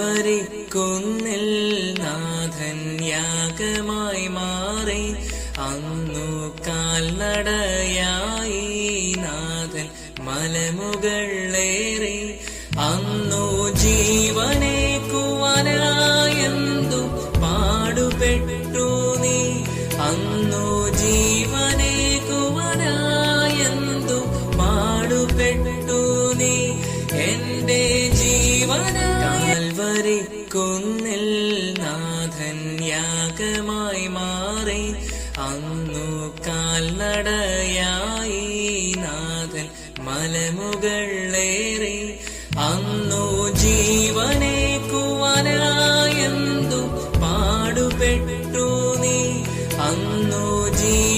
കാൽവരിക്കുന്നിൽ നാഥൻ മാറി. അന്നു കാൽനടയായി നാഥൻ മലമുകളേറി അന്നു ജീവനെ പാടുപെട്ടു നീ? അന്നു ജീവനെ പാടുപെട്ടു നീ? എന്റെ കാൽവരിക്കുന്നിൽ നാഥൻ യാഗമായി മാറി. അന്നു കാൽനടയായി നാഥൻ മലമുകളേറി അന്നു ജീവനെ കുവനായെന്തു പാടുപെട്ടു നീ. അന്നു ജീ